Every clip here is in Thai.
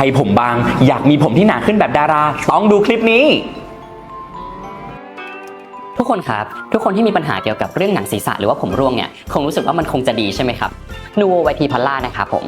รผมบาง อยากมีผมที่หนาขึ้นแบบดารา ต้องดูคลิปนี้ ทุกคนครับ ทุกคนที่มีปัญหาเกี่ยวกับเรื่องหนังศีรษะหรือว่าผมร่วงเนี่ยคงรู้สึกว่ามันคงจะดีใช่ไหมครับนูโวไวทีพัลล่านะครับผม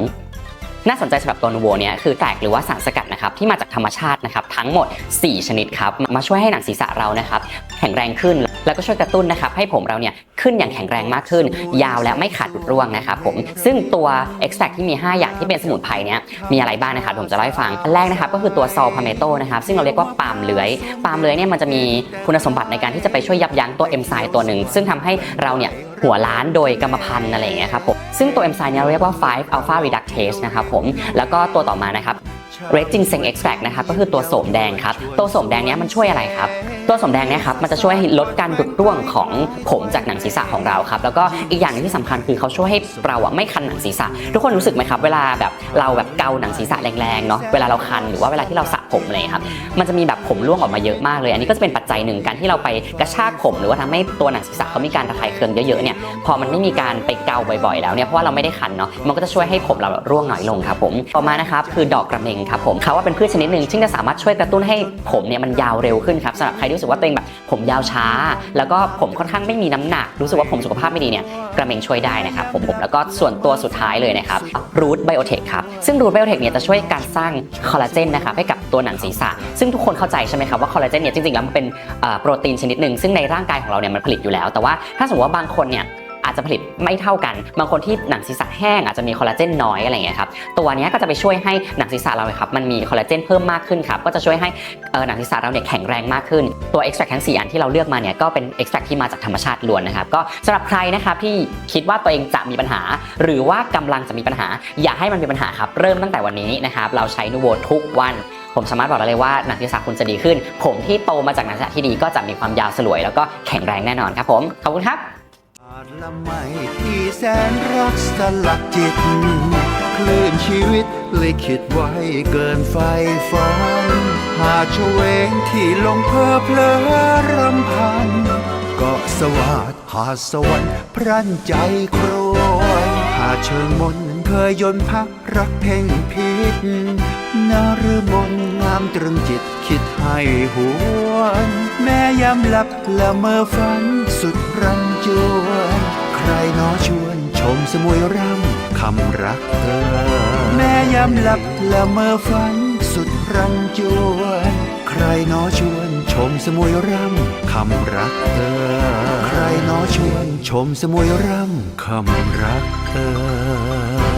น่าสนใจสำหรับตัวนูโวเนี่ยคือแตกหรือว่าสารสกัดนะครับที่มาจากธรรมชาตินะครับทั้งหมด 4 ชนิดครับมาช่วยให้หนังศีรษะเรานะครับแข็งแรงขึ้น แล้วก็ช่วยกระตุ้นนะครับให้ผมเราเนี่ยขึ้นอย่างแข็งแรงมากขึ้น ยาวและไม่ขาดหลุดร่วงนะครับผมซึ่งตัว extract ที่มี 5 อย่างที่เป็นสมุนไพรเนี่ยมีอะไรบ้างนะครับผมจะเล่าให้ฟังอันแรกนะครับก็คือตัวซอลพาเมโตนะครับซึ่งเราเรียกว่าปาล์มเลื้อยปาล์มเลื้อยเนี่ยมันจะมีคุณสมบัติในการที่จะไปช่วยยับยั้งตัวเอนไซม์ตัวหนึ่งซึ่งทำให้เราเนี่ยหัวล้านโดยกรรมพันธุ์อะไรอย่างเงี้ยครับผมซึ่งตัวเอนไซม์เนี่ยเรียกว่า 5 alpha reductase นะครับผมแล้วก็ตัวต่อมานะครับ red ginseng extract นะครับก็คือตัวโสมแดงครับ ตัวโสมแดงเนี้ยมันช่วยอะไรครับ ตัวโสมแดงเนี้ยครับมันจะช่วยให้ลดการดุดร่วงของผมจากหนังศีรษะของเราครับแล้วก็อีกอย่างหนึงที่สำคัญคือเขาช่วยให้เราอะไม่คันหนังศีรษะ ทุกคนรู้สึกไหมครับ เวลาแบบเราแบบเกาหนังศีรษะแรงๆเนาะเวลาเราคันหรือว่าเวลาที่เราสระผมอะไรครับมันจะมีแบบผมร่วงออกมาเยอะมากเลย อันนี้ก็จะเป็นปัจจัยหนึ่งการที่เราไปกระชากผมหรือว่าทำให้ตัวหนังศีรษะเขามีการระคายเคืองเยอะๆเนี่ยพอมันไม่มีการไปเกาบ่อยๆแล้วเนี่ยเพราะว่าเราไม่ได้คันเนาะมันก็จะช่วยให้ผมเราร่วงน้อยลงครับผมต่อมานะครับคือดอกกระเมงครับผมเขาว่าเป็นพืชชนิดหนึ่งที่จะสามารถช่วยกระตุ้นให้ผมเนี่ยมันยาวเร็วขึ้นครับสำหรับใครที่รู้สึกว่าตัวเองแบบผมยาวช้า แล้วก็ผมค่อนข้างไม่มีน้ำหนัก รู้สึกว่าผมสุขภาพไม่ดีเนี่ยกระเมงช่วยได้นะครับผมผมแล้วก็ส่วนตัวสุดท้ายเลยนะครับรูทไบโอเทคครับซึ่งรูทไบโอเทคเนี่ยจะช่วยการสร้างคอลลาเจนนะครับให้กับตัวหนังศีรษะ ซึ่งทุกคนเข้าใจใช่ไหมครับว่าคอลลาเจนเนี่ยจริงๆแล้วมันเป็นโปรตีนชนิดหนึ่งซึ่งในร่างกายของเราเนี่ยมันผลิตอยู่แล้ว แต่ว่าถ้าสมมติว่าบางคนเนี่ย อาจจะผลิตไม่เท่ากัน บางคนที่หนังศีรษะแห้งอาจจะมีคอลลาเจนน้อยอะไรอย่างเงี้ยครับตัวนี้ก็จะไปช่วยให้หนังศีรษะเราครับมันมีคอลลาเจนเพิ่มมากขึ้นครับก็จะช่วยให้หนังศีรษะเราเนี่ยแข็งแรงมากขึ้นตัวเอ็กซ์แทรทั้ง4อันที่เราเลือกมาเนี่ยก็เป็นเอ็กซ์แทรที่มาจากธรรมชาติล้วนนะครับก็สำหรับใครนะครับที่คิดว่าตัวเองจะมีปัญหา หรือว่ากำลังจะมีปัญหา อย่าให้มันมีปัญหาครับเริ่มตั้งแต่วันนี้นะครับเราใช้นูโวทุกวันผมสามารถบอกได้เลยว่าหนังศีรษะคุณจะดีขึ้น ผมที่โตมาจากหนังศีรษะที่ดีก็จะมีความยาวสลวย แล้วก็แข็งแรงแน่นอนครับผม ขอบคุณครับ ละไม่ที่แสนรักสลักจิต คลื่นชีวิตเลิขิตไว้เกินไฟฝันหาชเวงที่ลงเพอเพลอรำพันเกาะสวัสดหาสวรรค์พรั่นใจครวนหาเชิงมนเคยยนพักรักเพ่งพิษนาฤมนงามตรึงจิตคิดให้หวน แม่ยามหลับละเมอฝันสุดรันจวน ใครหนอชวนชมสมุยร่ำคำรักเธอ แม่ยามหลับละเมอฝันสุดรันจวน ใครหนอชวนชมสมุยร่ำคำรักเธอ ใครหนอชวนชมสมุยร่ำคำรักเธอ